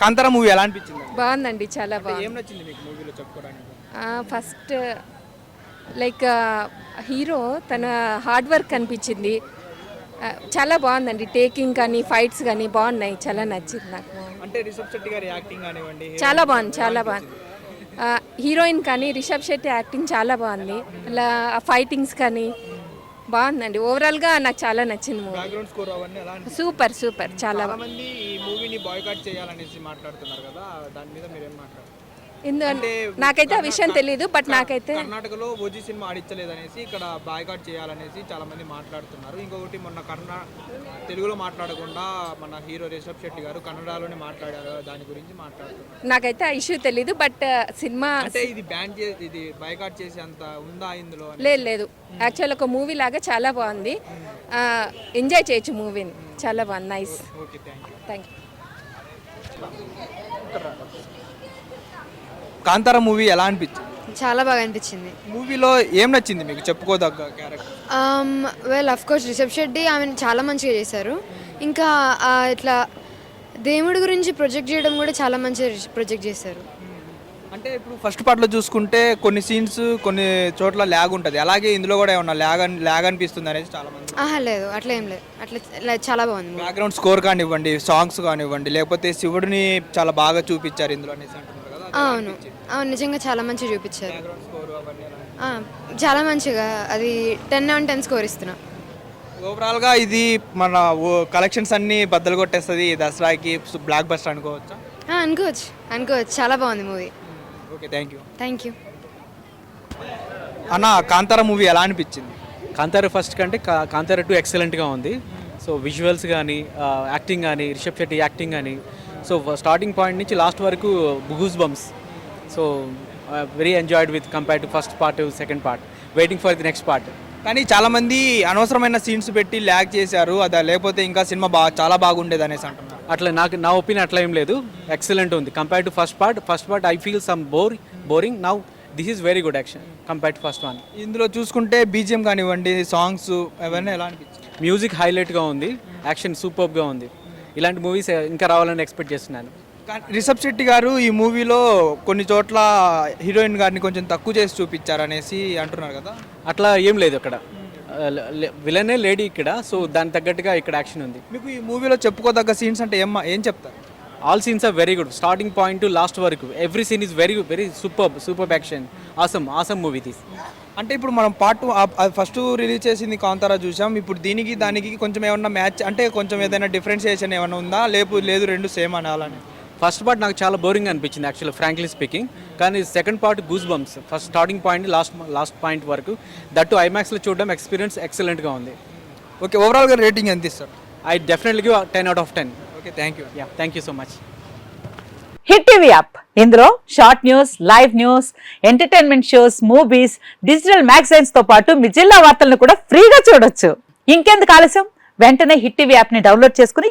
Kantara movie ఎలా అనిపించింది? బాగుందండి చాలా బాగుంది ఏం నచ్చింది మీకు మూవీలో చెప్పుకోవడానికి? ఫస్ట్ లైక్ హీరో తన హార్డ్ వర్క్ అనిపించింది. చాలా బాగుందండి టేకింగ్ కానీ ఫైట్స్ కానీ బాగున్నాయి చాలా నచ్చింది నాకు. అంటే రిషబ్ శెట్టి గారి యాక్టింగ్ కానివ్వండి చాలా బాగుంది చాలా బాగుంది. హీరోయిన్ కానీ రిషబ్ శెట్టి యాక్టింగ్ చాలా బాగుంది. అలా ఫైటింగ్స్ కానీ బాగుందండి. ఓవరాల్గా నాకు చాలా నచ్చింది మూవీ బ్యాక్గ్రౌండ్ స్కోర్ అవన్నీ ఎలా సూపర్ సూపర్ చాలా చాలా మంది ఈ మూవీని బాయ్కాట్ చేయాలనేసి మాట్లాడుతున్నారు కదా దాని మీద మీరేం మాట్లాడారు? ఇందు అంటే నాకైతే ఆ విషయం తెలియదు బట్ నాకైతే కర్ణాటకలో ఓజీ సినిమా ఆడించలేదనేసి ఇక్కడ బాయ్కాట్ చేయాలనేసి చాలా మంది మాట్లాడుతున్నారు. ఇంకొకటి మొన్న కర్ణా తెలుగులో మాట్లాడకుండా మన హీరో రిషబ్ శెట్టి గారు కన్నడలోనే మాట్లాడారు దాని గురించి మాట్లాడుతున్నారు. నాకైతే ఆ ఇష్యూ తెలీదు బట్ సినిమా అంటే ఇది బ్యాన్ చే ఇది బాయ్కాట్ చేసే అంత ఉందా ఇందులో లేదు లేదు. యాక్చువల్ ఒక మూవీ లాగా చాలా బాగుంది. ఎంజాయ్ చేయొచ్చు మూవీని. చాలా బాగుంది. Nice. Okay thank you. Kantara movie ఎలా అనిపించింది? చాలా బాగా అనిపించింది. మూవీలో ఏం నచ్చింది మీకు? చెప్పుకోదగ్గ character. Well of course Rishab Shetty ఆమె చాలా మంచిగా చేశారు. ఇంకా ఆ, ఇట్లా దేవుడి గురించి ప్రొజెక్ట్ చేయడం కూడా చాలా మంచిగా ప్రొజెక్ట్ చేశారు. అంటే ఇప్పుడు ఫస్ట్ పార్ట్లో చూసుకుంటే కొన్ని సీన్స్ కొన్ని చోట్ల ల్యాగ్ ఉంటుంది. అలాగే ఇందులో కూడా ఏమన్నా ల్యాగ్ ల్యాగ్ అనిపిస్తుంది అనేది చాలా మంది ఆహా లేదు. అట్లా ఏం లేదు. అట్లా చాలా బాగుంది. బ్యాక్గ్రౌండ్ స్కోర్ కానివ్వండి సాంగ్స్ కానివ్వండి లేకపోతే శివుడిని చాలా బాగా చూపించారు ఇందులో అనేసి అంటున్నారు కదా ఆ, అవును. అవును నిజంగా చాలా మంచిగా చూపించారు. చాలా మంచిగా. అది టెన్ ఆన్ టెన్ స్కోర్ ఇస్తున్నా. ఓవరాల్గా ఇది మన కలెక్షన్స్ అన్ని బద్దలు కొట్టేస్తుంది దసరాకి బ్లాక్ బస్టర్ అనుకోవచ్చా? అనుకోవచ్చు. అనుకోవచ్చు. చాలా బాగుంది movie. Okay thank you thank you అన్న కాంతారా మూవీ ఎలా అనిపించింది? కాంతార ఫస్ట్ కంటే కా- కాంతార టూ ఎక్సలెంట్గా ఉంది. సో విజువల్స్ కానీ యాక్టింగ్ కానీ రిషబ్ శెట్టి యాక్టింగ్ కానీ సో స్టార్టింగ్ పాయింట్ నుంచి లాస్ట్ వరకు goosebumps so very enjoyed with compare to first part second part waiting for the next part కానీ చాలా మంది అనవసరమైన సీన్స్ పెట్టి ల్యాగ్ చేశారు అదా లేకపోతే ఇంకా సినిమా బాగా చాలా బాగుండేది అనేసి అంటున్నారు. అట్లా నాకు నా ఒపీనియన్ అట్లా ఏం లేదు. ఎక్సలెంట్ ఉంది. Compare to first part first part I feel some bore boring now this is very good action compare to first one ఇందులో చూసుకుంటే బీజిఎం కానివ్వండి సాంగ్స్ అవన్నీ ఎలా అనిపించింది? మ్యూజిక్ హైలైట్గా ఉంది. యాక్షన్ సూపర్గా ఉంది. ఇలాంటి మూవీస్ ఇంకా రావాలని ఎక్స్పెక్ట్ చేస్తున్నాను. కానీ రిషబ్ శెట్టి గారు ఈ మూవీలో కొన్ని చోట్ల హీరోయిన్ గారిని కొంచెం తక్కువ చేసి చూపించారు అనేసి అంటున్నారు కదా? అట్లా ఏం లేదు అక్కడ. విలనే లేడీ ఇక్కడ సో దాని తగ్గట్టుగా ఇక్కడ యాక్షన్ ఉంది. మీకు ఈ మూవీలో చెప్పుకోదగ్గ సీన్స్ అంటే ఏం ఏం చెప్తారు? All scenes are very good. Starting point to last వరకు every scene is very very super super action. Awesome awesome movie తీస్. అంటే ఇప్పుడు మనం పార్ట్ ఫస్ట్ రిలీజ్ చేసింది కాంతారా చూసాం. ఇప్పుడు దీనికి దానికి కొంచెం ఏమన్నా మ్యాచ్ అంటే కొంచెం ఏదైనా డిఫరెన్షియేషన్ ఏమైనా ఉందా? లేపు లేదు రెండు సేమ్ అనాలని. ఫస్ట్ పార్ట్ నాకు చాలా బోరింగ్ అనిపించింది యాక్చువల్లీ ఫ్రాంక్లీ స్పీకింగ్ కానీ second part goose bumps first starting point last last point వరకు దట్టు ఐమాక్స్లో చూడడం ఎక్స్పీరియన్స్ ఎక్సలెంట్గా ఉంది. ఓకే ఓవరాల్గా రేటింగ్ ఎంత ఇస్తారు? I definitely give ten out of ten okay thank you ya thank you so much hit TV app ఇందులో short news live news entertainment shows movies digital మ్యాగజైన్స్తో పాటు మీ జిల్లా వార్తలను కూడా ఫ్రీగా చూడొచ్చు. ఇంకెందుకు ఆలస్యం? వెంటనే హిట్ టీవీ యాప్ని డౌన్లోడ్ చేసుకుని